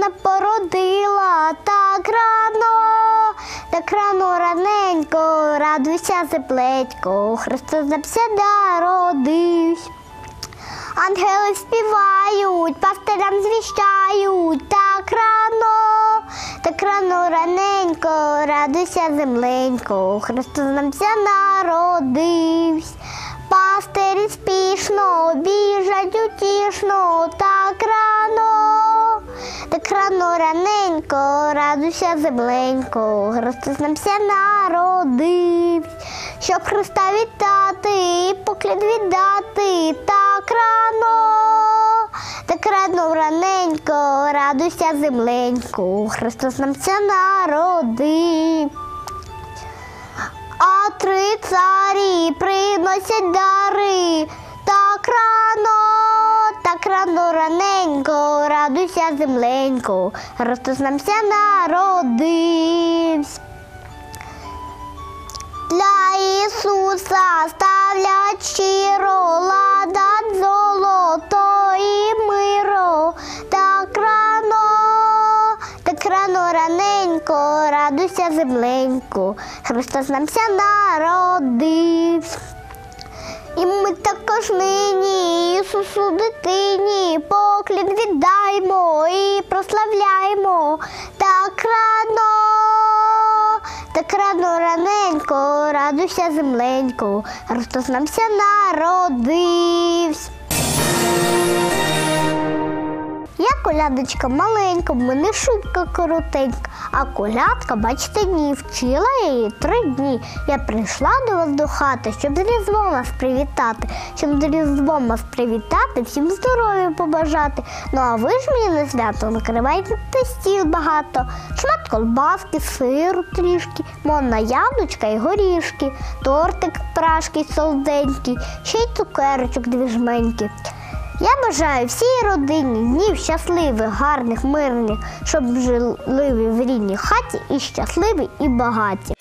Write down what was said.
сина породила так рано, так рано раненько, радуйся теплечко, Христос за народився. Ангели співають, пастирям звіщають так рано, так рано раненько, радуйся земленько, Христос нам ся народився. Пастирі спішно біжать утішно, так рано раненько, радуйся земленько, Христос нам ся народився. Щоб Христа вітати, поклін віддати так рано, так рано раненько, радуйся земленько, Христос нам ся народив. А три царі приносять дари так рано, так рано раненько, радуйся земленько, Христос нам ся народився. Для Ісуса ставлять щиро ладан золото і миро. Так рано, так рано раненько, радуйся земленько, Христос нам ся народився. І ми також нині Ісусу дитині поклін віддаймо і прославляємо так рано, так рано раненько, радуйся земленько, Христос нам народився. Я колядочка маленька, в мене шубка коротенька, а колядка, бачите, ні, вчила я її три дні. Я прийшла до вас до хати, щоб з Різдвом вас привітати, щоб з Різдвом вас привітати, всім здоров'я побажати. Ну а ви ж мені на свято накривайте стіл багато, шмат колбаски, сиру трішки, мона яблучка і горішки, тортик прашки солоденький, ще й цукерочок дві жменьки. Я бажаю всій родині днів щасливих, гарних, мирних, щоб жили в рідній хаті і щасливі, і багаті.